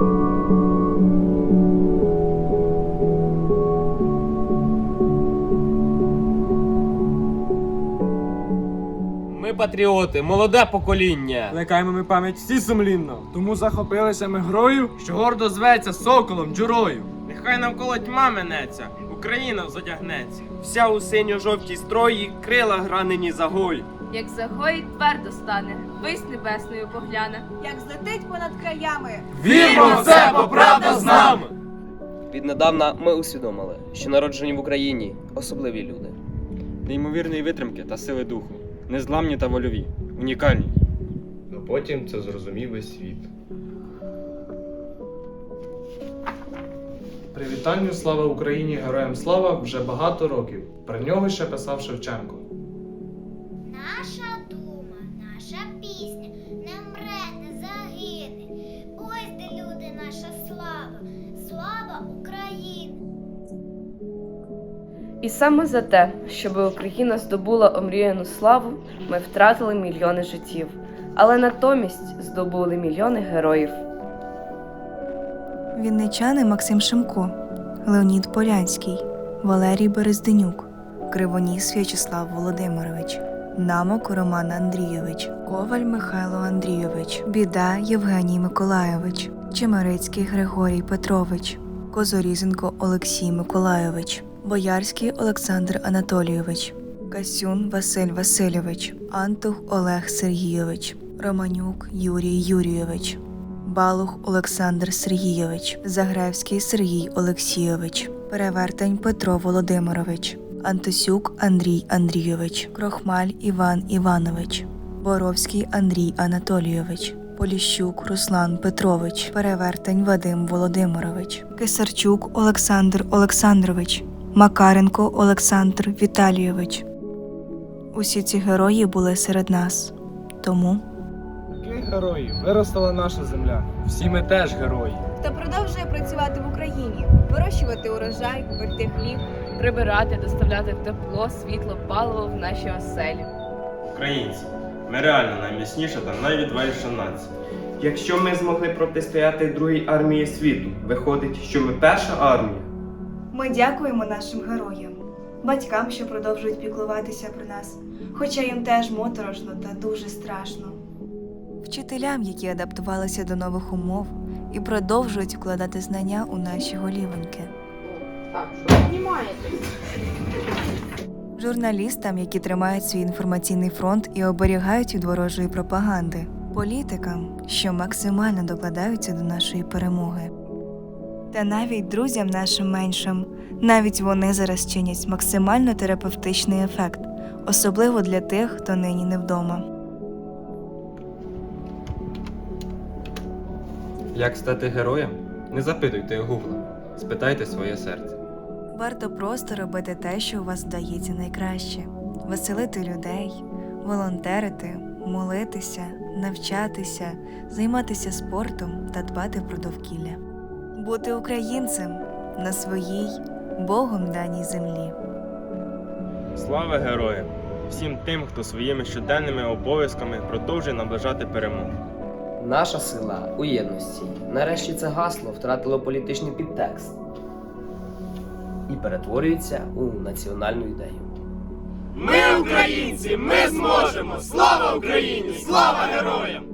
Ми патріоти, молоде покоління. Плекаємо ми пам'ять всі сумлінно, тому захопилися ми грою. що гордо зветься соколом, джурою. Нехай навколо тьма минеться, Україна задягнеться. Вся у синьо-жовтій строї, крила гранені загой. Як загоїть, твердо стане, вись небесною погляне. як злетить понад краями. Вірмо в це, бо правда з нами! Віднедавна ми усвідомили, що народжені в Україні особливі люди. неймовірної витримки та сили духу, незламні та вольові, унікальні. А потім це зрозумів весь світ. Привітанню слава Україні, героям слава вже багато років. Про нього ще писав Шевченко. Наша дума, наша пісня не вмре, не загине. Ось де люди, наша слава, слава України. І саме за те, щоб Україна здобула омріяну славу, ми втратили мільйони життів, але натомість здобули мільйони героїв. Вінничани Максим Шимко, Леонід Полянський, Валерій Березденюк, Кривоніс В'ячеслав Володимирович, Намок Роман Андрійович, Коваль Михайло Андрійович, Біда Євгеній Миколайович, Чемерицький Григорій Петрович, Козорізенко Олексій Миколайович, Боярський Олександр Анатолійович, Касюн Василь Васильович, Антух Олег Сергійович, Романюк Юрій Юрійович, Балух Олександр Сергійович, Загревський Сергій Олексійович, Перевертень Петро Володимирович, Антосюк Андрій Андрійович, Крохмаль Іван Іванович, Боровський Андрій Анатолійович, Поліщук Руслан Петрович, Перевертень Вадим Володимирович, Кисарчук Олександр Олександрович, Макаренко Олександр Віталійович. Усі ці герої були серед нас. Тому героїв виростала наша земля. Всі ми теж герої. Хто продовжує працювати в Україні, вирощувати урожай, пекти хліб. Прибирати, доставляти тепло, світло, паливо в наші оселі. Українці, ми реально найміцніша та найвідважніша нація. Якщо ми змогли протистояти другій армії світу, виходить, що ми перша армія. Ми дякуємо нашим героям, батькам, що продовжують піклуватися про нас, хоча їм теж моторошно та дуже страшно. Вчителям, які адаптувалися до нових умов і продовжують вкладати знання у наші голівоньки. Журналістам, які тримають свій інформаційний фронт і оберігають від ворожої пропаганди, політикам, що максимально докладаються до нашої перемоги. Та навіть друзям нашим меншим, навіть вони зараз чинять максимально терапевтичний ефект, особливо для тих, хто нині не вдома. Як стати героєм? Не запитуйте гугла, спитайте своє серце. Варто просто робити те, що у вас вдається найкраще: веселити людей, волонтерити, молитися, навчатися, займатися спортом та дбати про довкілля. Бути українцем на своїй Богом даній землі. Слава героям! Всім тим, хто своїми щоденними обов'язками продовжує наближати перемогу. Наша сила у єдності. Нарешті це гасло втратило політичний підтекст і перетворюється у національну ідею. Ми українці, ми зможемо! Слава Україні! Слава героям!